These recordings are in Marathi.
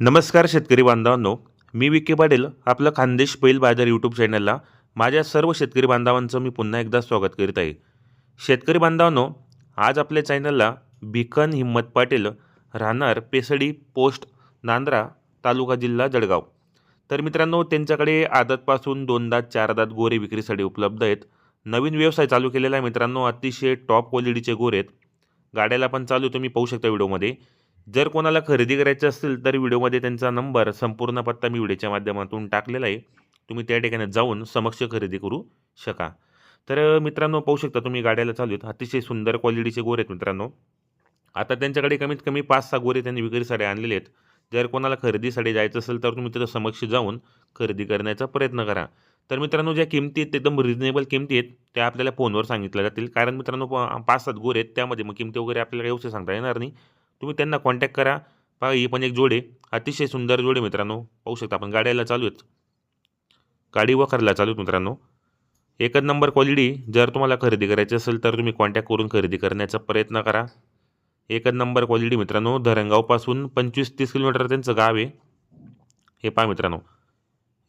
नमस्कार शेतकरी बांधवांनो मी विके पाटील आपलं खानदेश बैल बाजार यूट्यूब चॅनलला माझ्या सर्व शेतकरी बांधवांचं मी पुन्हा एकदा स्वागत करीत आहे. शेतकरी बांधवांनो आज आपल्या चॅनलला भिकन हिम्मत पाटील राहणार पेसडी पोस्ट नांद्रा तालुका जिल्हा जळगाव. तर मित्रांनो त्यांच्याकडे आदतपासून दोन चारदात चार गोरे विक्रीसाठी उपलब्ध आहेत. नवीन व्यवसाय चालू केलेला आहे मित्रांनो अतिशय टॉप क्वालिटीचे गोरे आहेत. गाड्याला पण चालू तुम्ही पाहू शकता व्हिडिओमध्ये जर कोणाला खरेदी करायची असेल तर व्हिडिओमध्ये त्यांचा नंबर संपूर्ण पत्ता मी व्हिडिओच्या माध्यमातून टाकलेला आहे. तुम्ही त्या ठिकाणी जाऊन समक्ष खरेदी करू शका. तर मित्रांनो पाहू शकता तुम्ही गाड्याला चालू आहेत. अतिशय सुंदर क्वालिटीचे गोरे आहेत मित्रांनो. आता त्यांच्याकडे कमीत कमी पाच सहा गोरे त्यांनी विक्रीसाठी आणलेले आहेत. जर कोणाला खरेदीसाठी जायचं असेल तर तुम्ही तिथं समक्ष जाऊन खरेदी करण्याचा प्रयत्न करा. तर मित्रांनो ज्या किमती आहेत ते एकदम रिजनेबल किमती आहेत त्या आपल्याला फोनवर सांगितल्या जातील. कारण मित्रांनो पाच सात गोरे आहेत त्यामध्ये मग किमती वगैरे आपल्याला व्यवस्थित सांगता येणार नाही. तुम्ही त्यांना कॉन्टॅक्ट करा. पहा ही पण एक जोडे अतिशय सुंदर जोडे मित्रांनो. पाहू शकता आपण गाड्याला चालू आहेत. गाडी वखरला चालू आहेत मित्रांनो. एकच नंबर क्वालिटी जर तुम्हाला खरेदी करायची असेल तर तुम्ही कॉन्टॅक्ट करून खरेदी करण्याचा प्रयत्न करा. एकच नंबर क्वालिटी मित्रांनो. धरणगावपासून पंचवीस तीस किलोमीटर त्यांचं गाव आहे. हे पहा मित्रांनो.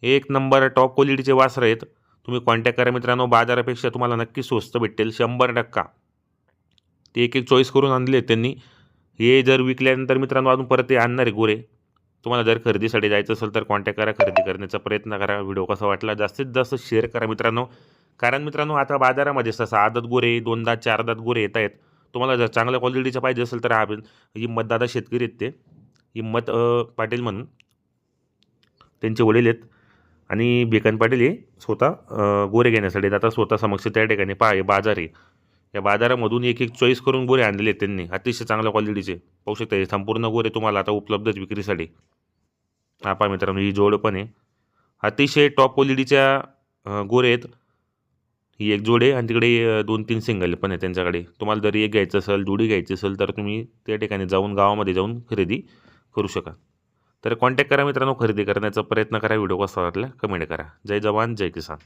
एक नंबर टॉप क्वालिटीचे वासर आहेत. तुम्ही कॉन्टॅक्ट करा मित्रांनो. बाजारापेक्षा तुम्हाला नक्की स्वस्त भेटेल शंभर टक्का. ते एक एक चॉईस करून आणले आहेत त्यांनी. हे जर विकल्यानंतर मित्रांनो अजून परत ते आणणार आहे गोरे. तुम्हाला जर खरेदीसाठी जायचं असेल तर कॉन्टॅक्ट करा खरेदी करण्याचा प्रयत्न करा. व्हिडिओ कसा वाटला जास्तीत जास्त शेअर करा मित्रांनो. कारण मित्रांनो आता बाजारामध्ये ससा आदत गोरे दोन दात चार दात गोरे येत आहेत. तुम्हाला जर चांगल्या क्वालिटीचं पाहिजे असेल तर हा हिम्मत दादा शेतकरी आहेत ते. हिम्मत पाटील म्हणून. त्यांचे वडील आहेत. आणि बेकन पाटील हे स्वतः गोरे घेण्यासाठी आहेत. आता स्वतः समक्ष त्या ठिकाणी पहा बाजार आहे. या बाजारामधून एक एक चॉईस करून गोरे आणलेले आहेत त्यांनी अतिशय चांगल्या क्वालिटीचे. पाहू शकता हे संपूर्ण गोरे तुम्हाला आता उपलब्ध आहेत विक्रीसाठी. हा पहा मित्रांनो ही जोड पण आहे. अतिशय टॉप क्वालिटीच्या गोरे आहेत. ही एक जोडे आहे आणि तिकडे दोन तीन सिंगल पण आहे त्यांच्याकडे. तुम्हाला जर एक घ्यायचं असेल जोडी घ्यायची असेल तर तुम्ही त्या ठिकाणी जाऊन गावामध्ये जाऊन खरेदी करू शका तर कॉन्टॅक्ट करा मित्रांनो खरेदी करण्याचा प्रयत्न करा व्हिडिओ कसा वाटला कमेंट करा. जय जवान जय किसान.